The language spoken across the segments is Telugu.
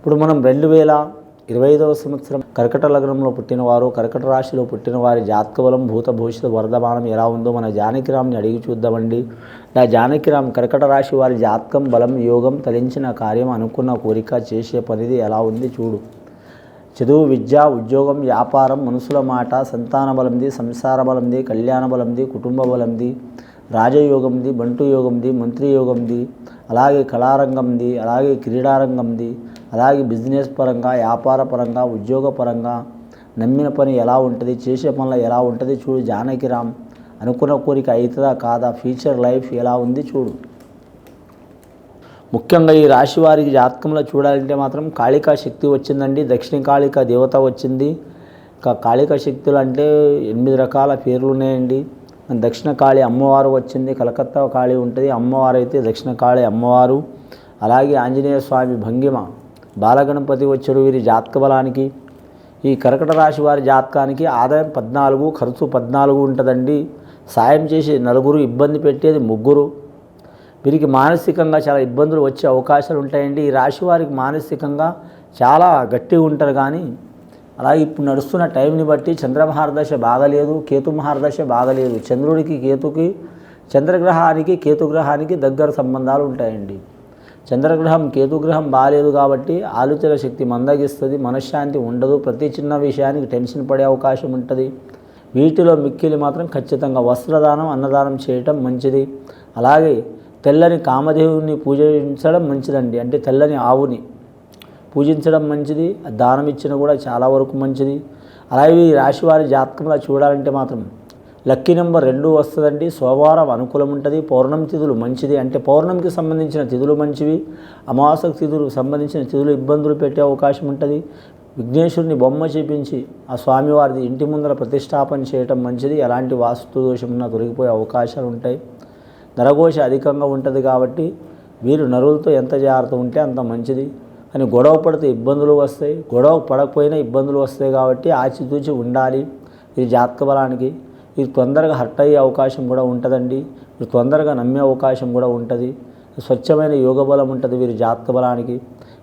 ఇప్పుడు మనం రెండు వేల ఇరవై ఐదవ సంవత్సరం కర్కట లగ్నంలో పుట్టినవారు కర్కట రాశిలో పుట్టిన వారి జాతకబలం భూత భవిష్యత్ వర్ధమానం ఎలా ఉందో మన జానకిరామ్ని అడిగి చూద్దామండి. నా జానకిరామ్ కర్కట రాశి వారి జాతకం బలం యోగం తలించిన కార్యం అనుకున్న కోరిక చేసే పనిది ఎలా ఉంది చూడు. చదువు విద్య ఉద్యోగం వ్యాపారం మనుషుల మాట సంతాన బలంది సంసార బలంది కళ్యాణ బలంది కుటుంబ బలంది రాజయోగంది బంటు యోగంది మంత్రి యోగంది అలాగే కళారంగంది అలాగే క్రీడారంగంది అలాగే బిజినెస్ పరంగా వ్యాపార పరంగా ఉద్యోగ పరంగా నమ్మిన పని ఎలా ఉంటుంది చేసే పనులు ఎలా ఉంటుంది చూడు జానకిరామ్. అనుకున్న కోరిక అవుతుందా కాదా ఫ్యూచర్ లైఫ్ ఎలా ఉంది చూడు. ముఖ్యంగా ఈ రాశి వారికి జాతకంలో చూడాలంటే మాత్రం కాళికా శక్తి వచ్చిందండి దక్షిణ కాళికా దేవత వచ్చింది. ఇంకా కాళికా శక్తులు అంటే ఎనిమిది రకాల పేర్లు ఉన్నాయండి. దక్షిణ కాళి అమ్మవారు వచ్చింది కలకత్తా కాళి ఉంటుంది అమ్మవారు అయితే దక్షిణ కాళి అమ్మవారు. అలాగే ఆంజనేయ స్వామి భంగిమ. బాలగణపతి వచ్చాడు వీరి జాతక బలానికి. ఈ కర్కట రాశి వారి జాతకానికి ఆదాయం పద్నాలుగు ఖర్చు పద్నాలుగు ఉంటుందండి. సాయం చేసి నలుగురు ఇబ్బంది పెట్టేది ముగ్గురు. వీరికి మానసికంగా చాలా ఇబ్బందులు వచ్చే అవకాశాలు ఉంటాయండి. ఈ రాశి వారికి మానసికంగా చాలా గట్టిగా ఉంటారు కానీ అలాగే ఇప్పుడు నడుస్తున్న టైంని బట్టి చంద్రమహారదశ బాగలేదు కేతు మహారదశ బాగలేదు. చంద్రుడికి కేతుకి చంద్రగ్రహానికి కేతుగ్రహానికి దగ్గర సంబంధాలు ఉంటాయండి. చంద్రగ్రహం కేతుగ్రహం బాగాలేదు కాబట్టి ఆలోచన శక్తి మందగిస్తుంది మనశ్శాంతి ఉండదు. ప్రతి చిన్న విషయానికి టెన్షన్ పడే అవకాశం ఉంటుంది. వీటిలో మిక్కిలి మాత్రం ఖచ్చితంగా వస్త్రదానం అన్నదానం చేయటం మంచిది. అలాగే తెల్లని కామదేవుని పూజించడం మంచిదండి. అంటే తెల్లని ఆవుని పూజించడం మంచిది. దానం ఇచ్చిన కూడా చాలా వరకు మంచిది. అలాగే ఈ రాశి వారి జాతకంలో చూడాలంటే మాత్రం లక్కీ నెంబర్ రెండు వస్తుందండి. సోమవారం అనుకూలం ఉంటుంది. పౌర్ణమి తిథులు మంచిది అంటే పౌర్ణమికి సంబంధించిన తిథులు మంచివి. అమావాసకు తిథులు సంబంధించిన తిథులు ఇబ్బందులు పెట్టే అవకాశం ఉంటుంది. విఘ్నేశ్వరుని బొమ్మ చేపించి ఆ స్వామివారిది ఇంటి ముందర ప్రతిష్టాపన చేయటం మంచిది. ఎలాంటి వాస్తు దోషం ఉన్నా తొలగిపోయే అవకాశాలు ఉంటాయి. నరఘోష అధికంగా ఉంటుంది కాబట్టి వీరు నరులతో ఎంత జాగ్రత్త ఉంటే అంత మంచిది. అని గొడవ పడితే ఇబ్బందులు వస్తాయి. గొడవ పడకపోయినా ఇబ్బందులు వస్తాయి కాబట్టి ఆచితూచి ఉండాలి. ఈ జాతక బలానికి. ఇది తొందరగా హర్ట్ అయ్యే అవకాశం కూడా ఉంటుందండి. ఇది తొందరగా నమ్మే అవకాశం కూడా ఉంటుంది. స్వచ్ఛమైన యోగ బలం ఉంటుంది వీరి జాతక బలానికి.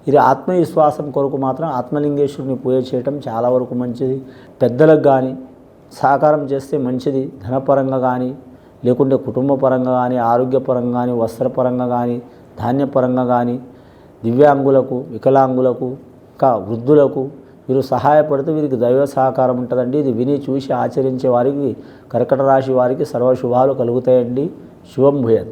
ఇది ఆత్మవిశ్వాసం కొరకు మాత్రం ఆత్మలింగేశ్వరుని పూజ చేయటం చాలా వరకు మంచిది. పెద్దలకు కానీ సహకారం చేస్తే మంచిది. ధనపరంగా కానీ లేకుంటే కుటుంబ పరంగా కానీ ఆరోగ్యపరంగా కానీ వస్త్రపరంగా కానీ ధాన్యపరంగా కానీ దివ్యాంగులకు వికలాంగులకు ఇంకా వృద్ధులకు వీరు సహాయపడితే వీరికి దైవ సహకారం ఉంటుందండి. ఇది విని చూసి ఆచరించే వారికి కర్కట రాశి వారికి సర్వశుభాలు కలుగుతాయండి. శుభం భూయత్.